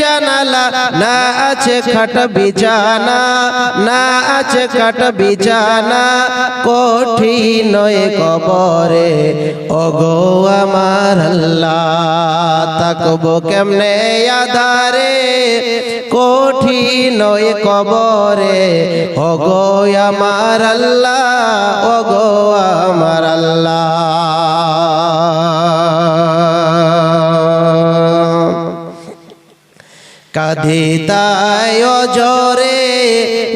জানালা, না আছে খাট বিছানা, না আছে খাট বিছানা, কঠিন কবরে। ওগো আমার আল্লাহ, তাকবো কেমনে আধারে? কঠিন কবরে। ওগো আমার আল্লাহ, ওগো আমার আল্লাহ। কাঁধে তাই জরে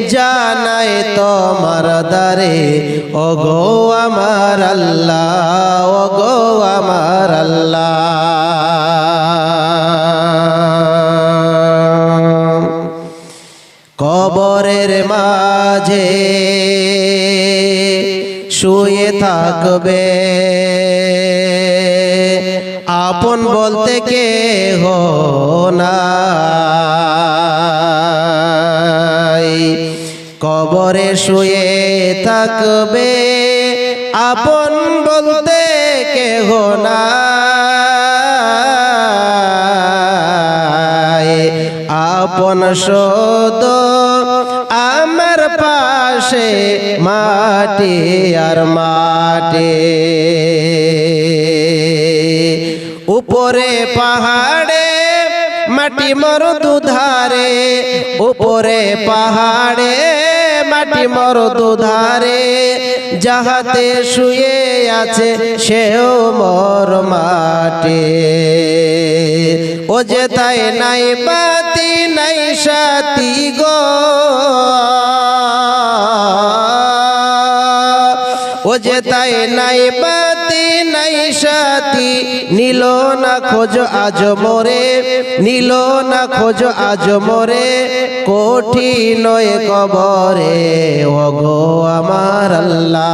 জানাই তোমার দারে ও গো আমার আল্লাহ ও গো আমার আল্লাহ। কবরের মাঝে শুয়ে থাকবে। আপন বলতে কে হো নাই। কবরে শুয়ে থাকবে আপন বলতে কে হো নাই। আপন শোদ আমার পাশে মাটি আর মাটি। উপরে পাহাড়ে, মাটি মর দুধারে উপরে পাহাড়ে, মাটি মর দুধারে যাহাতে শুয়ে আছে, সেও মর মাটি ও যে তাই নাই বাতি, নাই সাথী গো। ও যে তাই নাই বাতি নাই সাথী নীল না খোঁজ আজ মোরে নীল না খোঁজ আজ মোরে কঠিন কবরে ও গো আমার আল্লাহ।